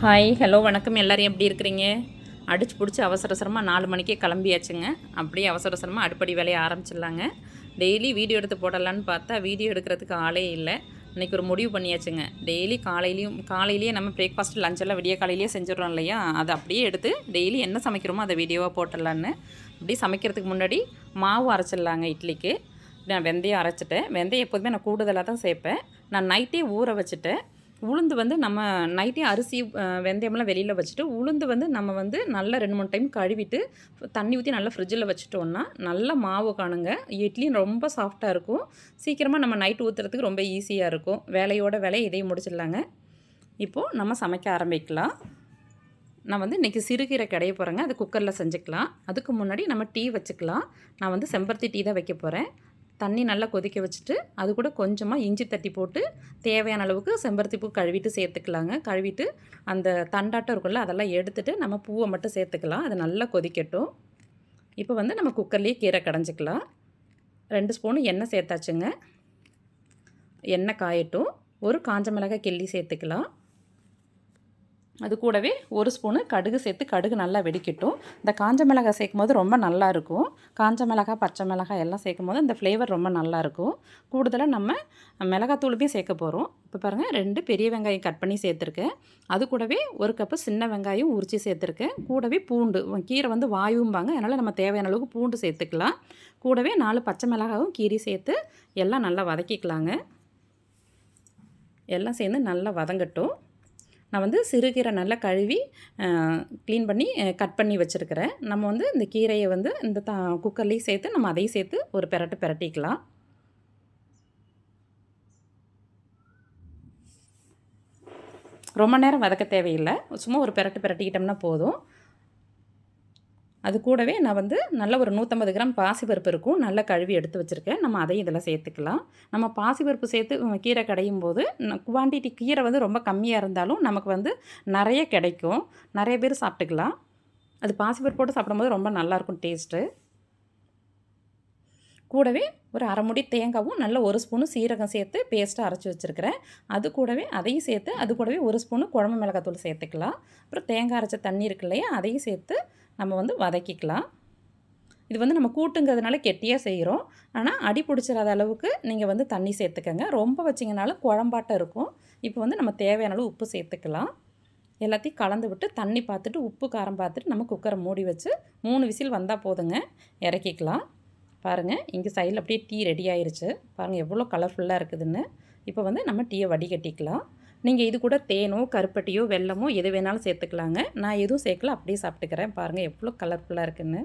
Hi hello வணக்கம். எல்லோரும் எப்படி இருக்கிறீங்க? அடிச்சு பிடிச்சி அவசர அவசரமாக நாலு மணிக்கே கிளம்பியாச்சுங்க. அப்படியே அவசர அவசரமாக அடுப்படி வேலையை ஆரம்பிச்சிடலாங்க. டெய்லி வீடியோ எடுத்து போடலான்னு பார்த்தா வீடியோ எடுக்கிறதுக்கு ஆளே இல்லை. இன்றைக்கி ஒரு முடிவு பண்ணியாச்சுங்க. டெய்லி காலையிலையும் காலையிலேயே நம்ம பிரேக்ஃபாஸ்ட் லஞ்செல்லாம் விடிய காலையிலேயே செஞ்சிடறோம் இல்லையா? அதை அப்படியே எடுத்து டெய்லி என்ன சமைக்கிறோமோ அதை வீடியோவாக போட்டுடலான்னு. அப்படியே சமைக்கிறதுக்கு முன்னாடி மாவு அரைச்சிடலாங்க இட்லிக்கு. நான் வெந்தயம் அரைச்சிட்டேன். வெந்தயம் எப்போதுமே நான் கூடுதலாக தான் சேர்ப்பேன். நான் நைட்டே ஊற வச்சுட்டேன். உளுந்து வந்து நம்ம நைட்டே அரிசி வெந்தயமெல்லாம் வெளியில் வச்சுட்டு உளுந்து வந்து நம்ம வந்து நல்லா ரெண்டு மூணு டைம் கழுவிட்டு தண்ணி ஊற்றி நல்லா ஃப்ரிட்ஜில் வச்சுட்டோன்னா நல்லா மாவு காணுங்க. இட்லியும் ரொம்ப சாஃப்டாக இருக்கும். சீக்கிரமாக நம்ம நைட் ஊற்றுறதுக்கு ரொம்ப ஈஸியாக இருக்கும். வேலையோட வேலையை இதையும் முடிச்சிடலாங்க. இப்போது நம்ம சமைக்க ஆரம்பிக்கலாம். நான் வந்து இன்றைக்கி சிறுகீரை கடைய போகிறேங்க அது குக்கரில் செஞ்சுக்கலாம். அதுக்கு முன்னாடி நம்ம டீ வச்சுக்கலாம். நான் வந்து செம்பருத்தி டீ தான் வைக்க போகிறேன் தண்ணி நல்லா கொதிக்க வச்சுட்டு அது கூட கொஞ்சமாக இஞ்சி தட்டி போட்டு தேவையான அளவுக்கு செம்பருத்தி பூ கழுவிட்டு சேர்த்துக்கலாங்க. கழுவிட்டு அந்த தண்டாட்டம் இருக்குல்ல அதெல்லாம் எடுத்துட்டு நம்ம பூவை மட்டும் சேர்த்துக்கலாம். அது நல்லா கொதிக்கட்டும். இப்போ வந்து நம்ம குக்கர்லேயே கீரை கடைஞ்சிக்கலாம். ரெண்டு ஸ்பூனு எண்ணெய் சேர்த்தாச்சுங்க. எண்ணெய் காயட்டும். ஒரு காஞ்ச மிளகாய் கிள்ளி சேர்த்துக்கலாம். அது கூடவே ஒரு ஸ்பூனு கடுகு சேர்த்து கடுகு நல்லா வெடிக்கட்டும். இந்த காஞ்ச மிளகாய் சேர்க்கும் போது ரொம்ப நல்லாயிருக்கும் காஞ்ச மிளகாய் பச்சை மிளகாய் எல்லாம் சேர்க்கும் போது இந்த ஃப்ளேவர் ரொம்ப நல்லாயிருக்கும் கூடுதலாக நம்ம மிளகாத்தூளுமே சேர்க்க போகிறோம் இப்போ பாருங்கள் ரெண்டு பெரிய வெங்காயம் கட் பண்ணி சேர்த்துருக்கேன். அது கூடவே ஒரு கப்பு சின்ன வெங்காயம் உரித்து சேர்த்துருக்கேன். கூடவே பூண்டு கீரை வந்து வாயும்பாங்க. அதனால் நம்ம தேவையான அளவுக்கு பூண்டு சேர்த்துக்கலாம். கூடவே நாலு பச்சை மிளகாவும் கீரி சேர்த்து எல்லாம் நல்லா வதக்கிக்கலாங்க. எல்லாம் சேர்ந்து நல்லா வதங்கட்டும். நான் வந்து சிறுகீரை நல்லா கழுவி க்ளீன் பண்ணி கட் பண்ணி வச்சுருக்கிறேன். நம்ம வந்து இந்த கீரையை வந்து இந்த த குக்கர்லேயும் சேர்த்து நம்ம அதையும் சேர்த்து ஒரு பெரட்டு பெரட்டிக்கலாம். ரொம்ப நேரம் வதக்க தேவையில்லை. சும்மா ஒரு பெரட்டு பெரட்டிக்கிட்டோம்னா போதும். அது கூடவே நான் வந்து நல்ல ஒரு நூற்றம்பது கிராம் பாசிப்பருப்பு இருக்கும். நல்லா கழுவி எடுத்து வச்சுருக்கேன். நம்ம அதையும் இதில் சேர்த்துக்கலாம். நம்ம பாசிப்பருப்பு சேர்த்து கீரை கடையும் போது குவான்டிட்டி கீரை வந்து ரொம்ப கம்மியாக இருந்தாலும் நமக்கு வந்து நிறைய கிடைக்கும். நிறைய பேர் சாப்பிட்டுக்கலாம். அது பாசிப்பருப்பு போட்டு சாப்பிடும்போது ரொம்ப நல்லாயிருக்கும் டேஸ்ட்டு. கூடவே ஒரு அரை முடி தேங்காவும் நல்ல ஒரு ஸ்பூனு சீரகம் சேர்த்து பேஸ்ட்டாக அரைச்சி வச்சுருக்கிறேன். அது கூடவே அதையும் சேர்த்து அது கூடவே ஒரு ஸ்பூனு குழம்பு மிளகாத்தூள் சேர்த்துக்கலாம். அப்புறம் தேங்காய் அரைச்ச தண்ணி இருக்கு இல்லையா அதையும் சேர்த்து நம்ம வந்து வதக்கிக்கலாம். இது வந்து நம்ம கூட்டுங்கிறதுனால கெட்டியாக செய்கிறோம் ஆனால் அடி பிடிச்சிடாத அளவுக்கு நீங்கள் வந்து தண்ணி சேர்த்துக்கங்க. ரொம்ப வச்சிங்கனாலும் குழம்பாட்டம் இருக்கும். இப்போ வந்து நம்ம தேவையான அளவு உப்பு சேர்த்துக்கலாம். எல்லாத்தையும் கலந்து விட்டு தண்ணி பார்த்துட்டு உப்பு காரம் பார்த்துட்டு நம்ம குக்கரை மூடி வச்சு மூணு விசில் வந்தால் போதுங்க. இறக்கிக்கலாம். பாருங்கள் இங்கே சைடில் அப்படியே டீ ரெடி ஆயிடுச்சு பாருங்கள் எவ்வளோ கலர்ஃபுல்லாக இருக்குதுன்னு. இப்போ வந்து நம்ம டீயை வடிகட்டிக்கலாம். நீங்கள் இது கூட தேனோ கருப்பட்டியோ வெல்லமோ எது வேணாலும் சேர்த்துக்கலாங்க. நான் எதுவும் சேர்க்கல அப்படியே சாப்பிட்டுக்கிறேன். பாருங்கள் எவ்வளோ கலர்ஃபுல்லாக இருக்குன்னு.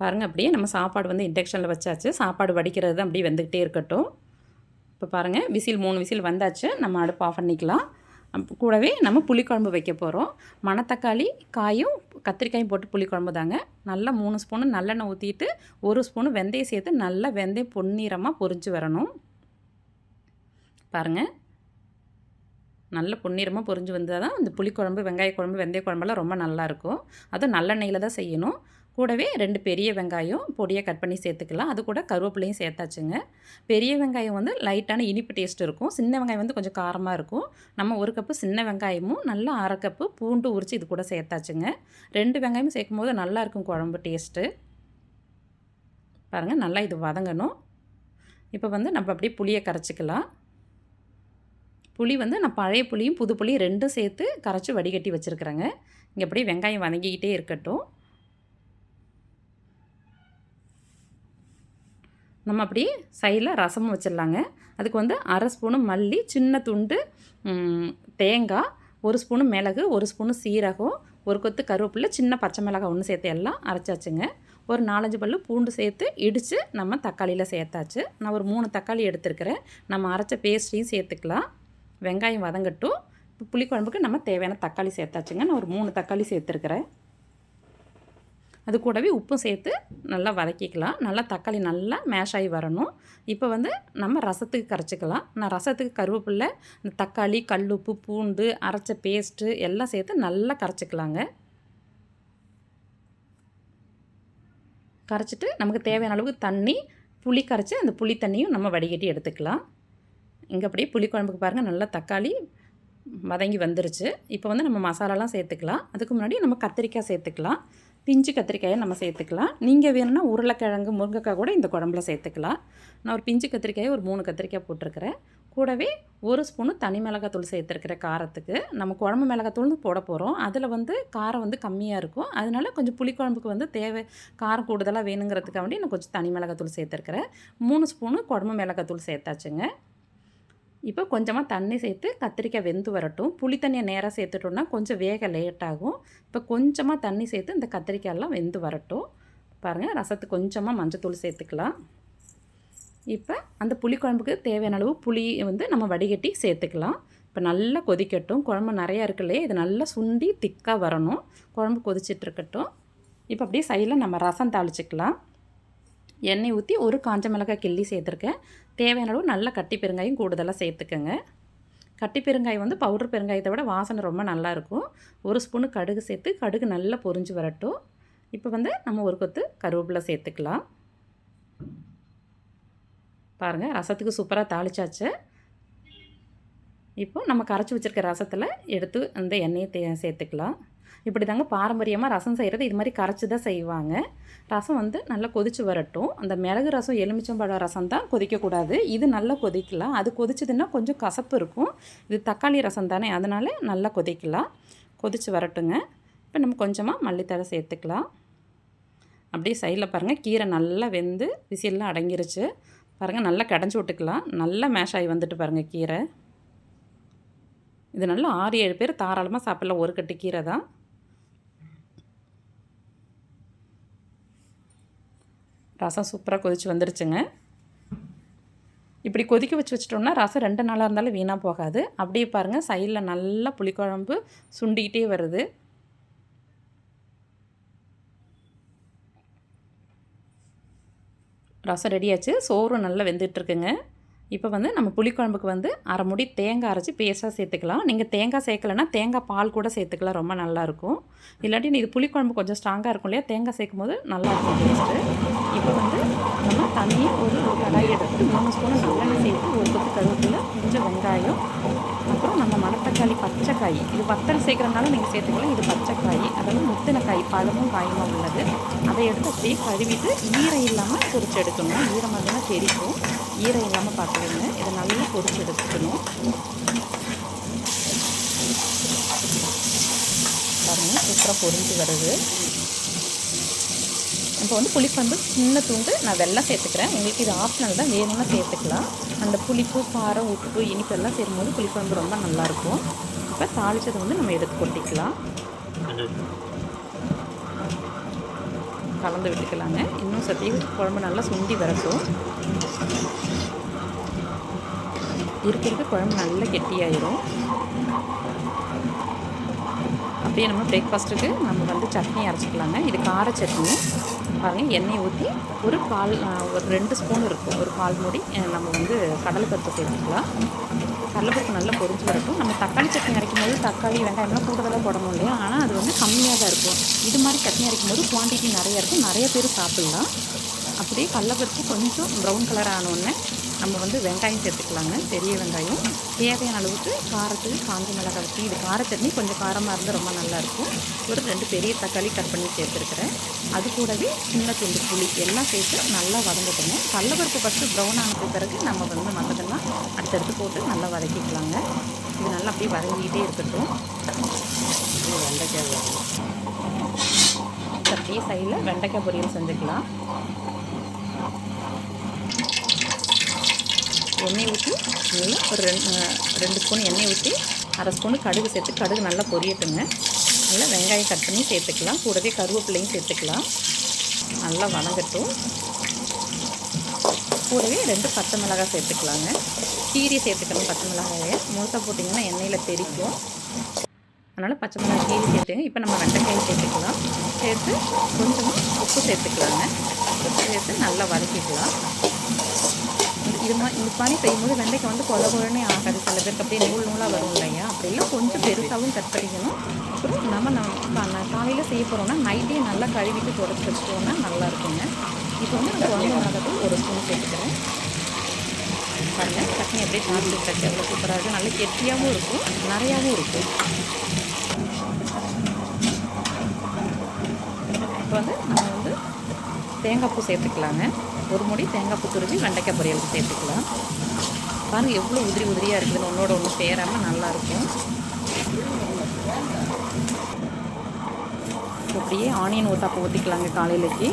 பாருங்கள் அப்படியே நம்ம சாப்பாடு வந்து இண்டக்ஷனில் வச்சாச்சு. சாப்பாடு வடிக்கிறது தான் அப்படியே வெந்துக்கிட்டே இருக்கட்டும். இப்போ பாருங்கள் விசில் மூணு விசில் வந்தாச்சு. நம்ம அடுப்பு ஆஃப் பண்ணிக்கலாம். கூடவே நம்ம புளிக்குழம்பு வைக்க போகிறோம் மணத்தக்காளி காயும் கத்திரிக்காயும் போட்டு புளிக்குழம்பு தாங்க. நல்லா மூணு ஸ்பூனு நல்லெண்ணெய் ஊற்றிட்டு ஒரு ஸ்பூனு வெந்தயம் சேர்த்து நல்லா வெந்தயம் பொன்னிறமாக பொரிஞ்சு வரணும். பாருங்கள் நல்ல பொன்னிறமாக பொரிஞ்சு வந்தால் தான் இந்த புளிக்குழம்பு வெங்காய குழம்பு வெந்தய குழம்பெல்லாம் ரொம்ப நல்லாயிருக்கும் அதுவும் நல்லெண்ணெயில் தான் செய்யணும். கூடவே ரெண்டு பெரிய வெங்காயம் பொடியை கட் பண்ணி சேர்த்துக்கலாம். அது கூட கருவேப்பிலையும் சேர்த்தாச்சுங்க. பெரிய வெங்காயம் வந்து லைட்டான இனிப்பு டேஸ்ட் இருக்கும். சின்ன வெங்காயம் வந்து கொஞ்சம் காரமாக இருக்கும். நம்ம ஒரு கப்பு சின்ன வெங்காயமும் நல்லா அரை கப்பு பூண்டு உரித்து இது கூட சேர்த்தாச்சுங்க. ரெண்டு வெங்காயமும் சேர்க்கும் போது நல்லாயிருக்கும் குழம்பு டேஸ்ட்டு. பாருங்கள் நல்லா இது வதங்கணும். இப்போ வந்து நம்ம அப்படியே புளியை கரைச்சிக்கலாம். புளி வந்து நான் பழைய புளியும் புது புளியும் ரெண்டும் சேர்த்து கரைச்சி வடிகட்டி வச்சுருக்குறேங்க. இங்கே அப்படியே வெங்காயம் வதங்கிக்கிட்டே இருக்கட்டும். நம்ம அப்படி சைடில் ரசமும் வச்சிடலாங்க. அதுக்கு வந்து அரை ஸ்பூனு மல்லி சின்ன துண்டு தேங்காய் ஒரு ஸ்பூனு மிளகு ஒரு ஸ்பூனு சீரகம் ஒரு கொத்து கருவேப்பிலை சின்ன பச்சை மிளகாய் ஒன்று சேர்த்து எல்லாம் அரைச்சாச்சுங்க. ஒரு நாலஞ்சு பல்லு பூண்டு சேர்த்து இடித்து நம்ம தக்காளியில் சேர்த்தாச்சு. நான் ஒரு மூணு தக்காளி எடுத்துருக்கிறேன். நம்ம அரைச்ச பேஸ்ட்டையும் சேர்த்துக்கலாம். வெங்காயம் வதங்கட்டும். இப்போ புளிக்குழம்புக்கு நம்ம தேவையான தக்காளி சேர்த்தாச்சுங்க. நான் ஒரு மூணு தக்காளி சேர்த்துருக்குறேன். அது கூடவே உப்பும் சேர்த்து நல்லா வதக்கிக்கலாம். நல்லா தக்காளி நல்லா மேஷ் ஆகி வரணும். இப்போ வந்து நம்ம ரசத்துக்கு கரைச்சிக்கலாம். நான் ரசத்துக்கு கருவேப்பில்லை இந்த தக்காளி கல்லுப்பு பூண்டு அரைச்ச பேஸ்ட்டு எல்லாம் சேர்த்து நல்லா கரைச்சிக்கலாங்க. கரைச்சிட்டு நமக்கு தேவையான அளவுக்கு தண்ணி புளி கரைச்சி அந்த புளி தண்ணியும் நம்ம வடிகட்டி எடுத்துக்கலாம். இங்கே அப்படியே புளிக்குழம்புக்கு பாருங்கள் நல்லா தக்காளி வதங்கி வந்துருச்சு. இப்போ வந்து நம்ம மசாலாலாம் சேர்த்துக்கலாம். அதுக்கு முன்னாடி நம்ம கத்திரிக்காய் சேர்த்துக்கலாம். பிஞ்சு கத்திரிக்காயை நம்ம சேர்த்துக்கலாம். நீங்கள் வேணும்னா உருளைக்கிழங்கு முருங்கைக்காய் கூட இந்த குழம்புல சேர்த்துக்கலாம். நான் ஒரு பிஞ்சு கத்திரிக்காயை ஒரு மூணு கத்திரிக்காய் போட்டிருக்கிறேன். கூடவே ஒரு ஸ்பூனு தனி மிளகாத்தூள் சேர்த்துருக்கிற காரத்துக்கு நம்ம குழம்பு மிளகாத்தூள்னு போட போகிறோம் அதில் வந்து காரம் வந்து கம்மியாக இருக்கும். அதனால கொஞ்சம் புளிக்குழம்புக்கு வந்து தேவை காரம் கூடுதலாக வேணுங்கிறதுக்காக வேண்டி நான் கொஞ்சம் தனி மிளகாத்தூள் சேர்த்துருக்கிறேன். மூணு ஸ்பூனு குழம்பு மிளகாத்தூள் சேர்த்தாச்சுங்க. இப்போ கொஞ்சமாக தண்ணி சேர்த்து கத்திரிக்காய் வெந்து வரட்டும். புளி தண்ணியை நேராக சேர்த்துட்டோம்னா கொஞ்சம் வேக லேட் ஆகும். இப்போ கொஞ்சமாக தண்ணி சேர்த்து இந்த கத்திரிக்காயெல்லாம் வெந்து வரட்டும். பாருங்கள் ரசத்துக்கு கொஞ்சமாக மஞ்சத்தூள் சேர்த்துக்கலாம். இப்போ அந்த புளிக்குழம்புக்கு தேவையான அளவு புளி வந்து நம்ம வடிகட்டி சேர்த்துக்கலாம். இப்போ நல்லா கொதிக்கட்டும். குழம்பு நிறையா இருக்குல்லையே இது நல்லா சுண்டி திக்காக வரணும். குழம்பு கொதிச்சிட்ருக்கட்டும் இப்போ அப்படியே சைடில் நம்ம ரசம் தாளிச்சிக்கலாம். எண்ணெய் ஊற்றி ஒரு காஞ்ச மிளகாய் கிள்ளி சேர்த்துருக்கேன். தேவையான அளவு நல்ல கட்டி பெருங்காயம் கூடுதலாக சேர்த்துக்கோங்க. கட்டி பெருங்காய் வந்து பவுடர் பெருங்காயத்தை விட வாசனை ரொம்ப நல்லாயிருக்கும் ஒரு ஸ்பூனு கடுகு சேர்த்து கடுகு நல்லா பொரிஞ்சு வரட்டும். இப்போ வந்து நம்ம ஒரு கொத்து கருவேப்பிலை சேர்த்துக்கலாம். பாருங்கள் ரசத்துக்கு சூப்பராக தாளிச்சாச்சு. இப்போ நம்ம கரைச்சி வச்சுருக்க ரசத்தில் எடுத்து அந்த எண்ணெயை தே சேர்த்துக்கலாம். இப்படி தாங்க பாரம்பரியமாக ரசம் செய்கிறது இது மாதிரி கரைச்சி தான் செய்வாங்க. ரசம் வந்து நல்லா கொதித்து வரட்டும். அந்த மிளகு ரசம் எலுமிச்சம்பழம் ரசம் தான் கொதிக்கக்கூடாது. இது நல்லா கொதிக்கலாம். அது கொதிச்சதுன்னா கொஞ்சம் கசப்பு இருக்கும். இது தக்காளி ரசம் தானே. அதனால் நல்லா கொதிக்கலாம். கொதித்து வரட்டுங்க. இப்போ நம்ம கொஞ்சமாக மல்லித்தழை சேர்த்துக்கலாம். அப்படியே சைடில் பாருங்கள் கீரை நல்லா வெந்து விசில்லாம் அடங்கிருச்சு. பாருங்கள் நல்லா கடைஞ்சி விட்டுக்கலாம். நல்லா மேஷ் ஆகி வந்துட்டு பாருங்கள் கீரை. இது நல்லா ஆறு ஏழு பேர் தாராளமாக சாப்பிடலாம். ஒரு கட்டு கீரை தான். ரசம் சூப்பராக கொதிச்சு வந்துருச்சுங்க. இப்படி கொதிக்க வச்சு வச்சிட்டோம்னா ரசம் ரெண்டு நாளாக இருந்தாலும் வீணாக போகாது. அப்படியே பாருங்கள் சைடில் நல்லா புளிக்குழம்பு சுண்டிக்கிட்டே வருது. ரசம் ரெடியாச்சு. சோறு நல்லா வெந்துட்டுருக்குங்க இப்போ வந்து நம்ம புளிக்குழம்புக்கு வந்து அரை முடி தேங்காய் அரைச்சி பேஸ்ட்டாக சேர்த்துக்கலாம். நீங்கள் தேங்காய் சேர்க்கலைன்னா தேங்காய் பால் கூட சேர்த்துக்கலாம் ரொம்ப நல்லாயிருக்கும் இல்லாட்டி இது புளிக்குழம்பு கொஞ்சம் ஸ்ட்ராங்காக இருக்கும் இல்லையா? தேங்காய் சேர்க்கும் போது நல்லாயிருக்கும் டேஸ்ட்டு இப்போ வந்து நம்ம தனியாக ஒரு கடாய் எடுத்து மூணு ஸ்பூன் நல்லெண்ணெய் சேர்த்து ஒரு கொத்து கருவேப்பிலை கொஞ்சம் வெங்காயம் அப்புறம் நம்ம மணத்தக்காளி பச்சைக்காய். இது வத்தல் சேர்க்குறதுனால நீங்கள் சேர்த்துக்கலாம் இது பச்சைக்காய். அதாவது முத்தின காய் பழமும் காயுமா உள்ளது. அதை எடுத்து அப்படியே கழுவிட்டு ஈரம் இல்லாமல் பொறிச்சு எடுக்கணும். ஈரமாக இருந்தால் தெரிக்கும். ஈரம் இல்லாமல் பார்த்துக்கோங்க இதை நல்லா பொறிச்சு எடுத்துக்கணும். பாருங்கள் சூப்பராக பொரிஞ்சு வருது. இப்போ வந்து புளிப்பந்து சின்ன தூண்டு நான் வெள்ளம் சேர்த்துக்கிறேன். உங்களுக்கு இது ஆப்ஷனல் தான் வேணும்னா சேர்த்துக்கலாம். அந்த புளிப்பு காரம் உப்பு இனிப்பு எல்லாம் சேரும்போது புளிக்குழம்பு ரொம்ப நல்லாயிருக்கும் இப்போ தாளித்ததை வந்து நம்ம எடுத்து கொட்டிக்கலாம். கலந்து விட்டுக்கலாங்க. இன்னும் சத்தி குழம்பு நல்லா சுண்டி வரட்டும். இருக்க இருக்க. குழம்பு நல்லா கெட்டியாயிரும். அப்படியே நம்ம பிரேக்ஃபாஸ்ட்டுக்கு நம்ம வந்து சட்னி அரைச்சிக்கலாங்க. இது கார சட்னி. பாருங்கள் எண்ணெய் ஊற்றி ஒரு பால் ஒரு ரெண்டு ஸ்பூன் இருக்கும். ஒரு பால் மூடி நம்ம வந்து கடலைப்பருப்பு சேர்த்துக்கலாம். கடலைப்பருப்பு நல்லா பொரிஞ்சு வரட்டும். நம்ம தக்காளி சட்னி அரைக்கும் போது தக்காளி வெங்காயம்லாம் கூடுதலாக போடணும் இல்லையா? ஆனால் அது வந்து கம்மியாக தான் இருக்கும். இது மாதிரி சட்னி அரைக்கும் போது குவான்டிட்டி நிறையா இருக்கும். நிறைய பேர் சாப்பிட்லாம். அப்படியே கடலைப்பருப்பு கொஞ்சம் ப்ரௌன் கலர் ஆனோடனே நம்ம வந்து வெங்காயம் சேர்த்துக்கலாங்க. பெரிய வெங்காயம். தேவையான அளவுக்கு காரத்துக்கு காஞ்ச மிளகாய் வச்சு இது காரச்சட்னி கொஞ்சம் காரமாக இருந்தால் ரொம்ப நல்லாயிருக்கும் ஒரு ரெண்டு பெரிய தக்காளி கட் பண்ணி சேர்த்துருக்குறேன். அது கூடவே சின்ன துண்டு புளி எல்லாம் சேர்த்து நல்லா வதங்கிட்டோங்க. கடலப்பருப்பு ஃபஸ்ட்டு ப்ரௌன் ஆனதுக்கு பிறகு நம்ம வந்து மற்றதெல்லாம் அடுத்தடுத்து போட்டு நல்லா வதக்கிக்கலாங்க. இது நல்லா அப்படியே வதங்கிக்கிட்டே இருக்கட்டும். வெண்டைக்காய் அப்படியே சைடில் வெண்டைக்காய் பொரியல் செஞ்சுக்கலாம். எண்ணெய் ஊற்றி நல்லா ஒரு ரெண்டு ரெண்டு ஸ்பூன் எண்ணெய் ஊற்றி அரை ஸ்பூன் கடுகு சேர்த்து கடுகு நல்லா பொரியட்டுங்க. நல்லா வெங்காயம் கட் பண்ணி சேர்த்துக்கலாம். கூடவே கருவேப்பிலையும் சேர்த்துக்கலாம். நல்லா வணங்கட்டும் கூடவே ரெண்டு பச்சை மிளகாய் சேர்த்துக்கலாங்க. கீரி சேர்த்துக்கணும் பச்சை மிளகாயை. முழுசாக போட்டிங்கன்னா எண்ணெயில் தெரிக்கும். அதனால் பச்சை மிளகாய் கீரி சேர்த்துங்க இப்போ நம்ம வெண்டைக்காய் சேர்த்துக்கலாம். சேர்த்து கொஞ்சமாக உப்பு சேர்த்துக்கலாங்க. உப்பு சேர்த்து நல்லா வதக்கிக்கலாம். இது மா இந்த மாதிரி செய்யும்போது வெண்டைக்காய் வந்து கொல கொலனே ஆகாது. சில பேருக்கு அப்படியே நூல் நூலாக வரும் இல்லையா? அப்படிலாம் கொஞ்சம் பெருசாகவும் கட் பண்ணிக்கணும் அப்புறம் நம்ம நம்ம காலையில் செய்ய போகிறோம்னா நைட்டே நல்லா கழுவிட்டு தொடச்சி வச்சுட்டோம்னா நல்லா இருக்குங்க. இப்போ வந்து நான் குழந்தை மிளகாத்தூள் ஒரு ஸ்பூன் சேர்த்துக்கிறேன். பாருங்கள் சட்னி அப்படியே சாப்பிட்டு விட்டாச்சு. எவ்வளோ சூப்பராக இருக்குது நல்ல கெட்டியாகவும் இருக்கும் நிறையாவும் இருக்கும். இப்போ வந்து நம்ம வந்து தேங்காய் பூ சேர்த்துக்கலாங்க. ஒரு முடி தேங்காய் பூ வெண்டைக்காய் பொரியலுக்கு சேர்த்துக்கலாம். பாருங்கள் எவ்வளோ உதிரி உதிரியாக இருக்குதுன்னு ஒன்றோட ஒன்று சேராமல் நல்லாயிருக்கும் அப்படியே ஆனியன் ஊத்தாப்பம் ஊற்றிக்கலாங்க காலையிலக்கு.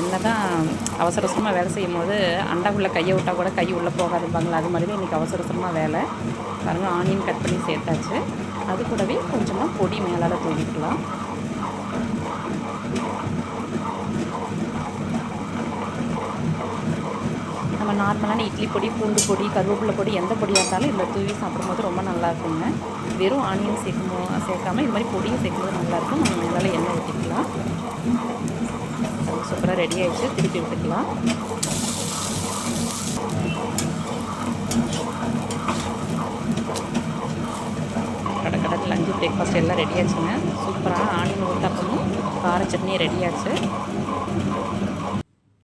என்ன தான் அவசர அவசரமாக வேலை செய்யும் போது அண்டாக்குள்ளே கையை விட்டால் கூட கை உள்ளே போகாதுப்பாங்களா அது மாதிரி தான் இன்றைக்கி அவசர அவசரமாக வேலை. பாருங்கள் ஆனியன் கட் பண்ணி சேர்த்தாச்சு. அது கூடவே கொஞ்சமாக பொடி மேலால் தூவிக்கலாம். நம்ம நார்மலான இட்லி பொடி பூண்டு பொடி கருவேப்பிலை பொடி எந்த பொடியாக இருந்தாலும் இதில் தூவி சாப்பிடும்போது ரொம்ப நல்லா இருக்குங்க. வெறும் ஆனியன் சேர்க்கும் சேர்க்காம இது மாதிரி பொடியும் சேர்க்கும்போது நல்லாயிருக்கும் நம்ம மேலால் எண்ணெய் ஊற்றிக்கலாம் சூப்பராக ரெடி ஆகிடுச்சு திருப்பி விட்டுக்கலாம். கடை கடை லஞ்சு பிரேக்ஃபாஸ்ட் எல்லாம் ரெடி ஆச்சுங்க. சூப்பராக ஆனியன் ஊத்தாப்பமும் கார சட்னி ரெடி ஆச்சு.